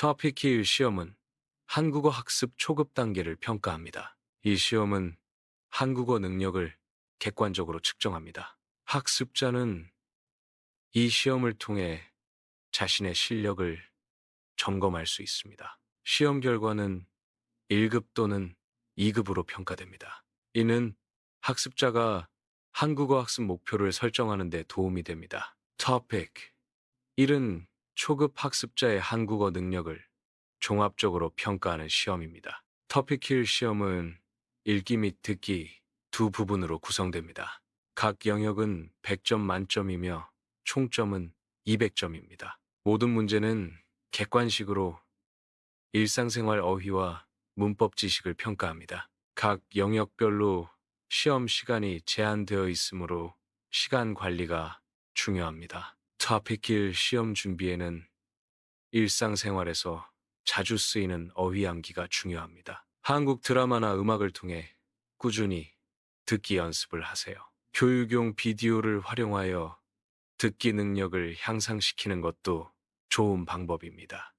1 시험은 한국어 학습 초급 단계를 평가합니다. 이 시험은 한국어 능력을 객관적으로 측정합니다. 학습자는 이 시험을 통해 자신의 실력을 점검할 수 있습니다. 시험 결과는 1급 또는 2급으로 평가됩니다. 이는 학습자가 한국어 학습 목표를 설정하는 데 도움이 됩니다. 토픽 1은 초급 학습자의 한국어 능력을 종합적으로 평가하는 시험입니다. 1 시험은 읽기 및 듣기 두 부분으로 구성됩니다. 각 영역은 100점 만점이며 총점은 200점입니다. 모든 문제는 객관식으로 일상생활 어휘와 문법 지식을 평가합니다. 각 영역별로 시험 시간이 제한되어 있으므로 시간 관리가 중요합니다. 1 시험 준비에는 일상생활에서 자주 쓰이는 어휘 암기가 중요합니다. 한국 드라마나 음악을 통해 꾸준히 듣기 연습을 하세요. 교육용 비디오를 활용하여 듣기 능력을 향상시키는 것도 좋은 방법입니다.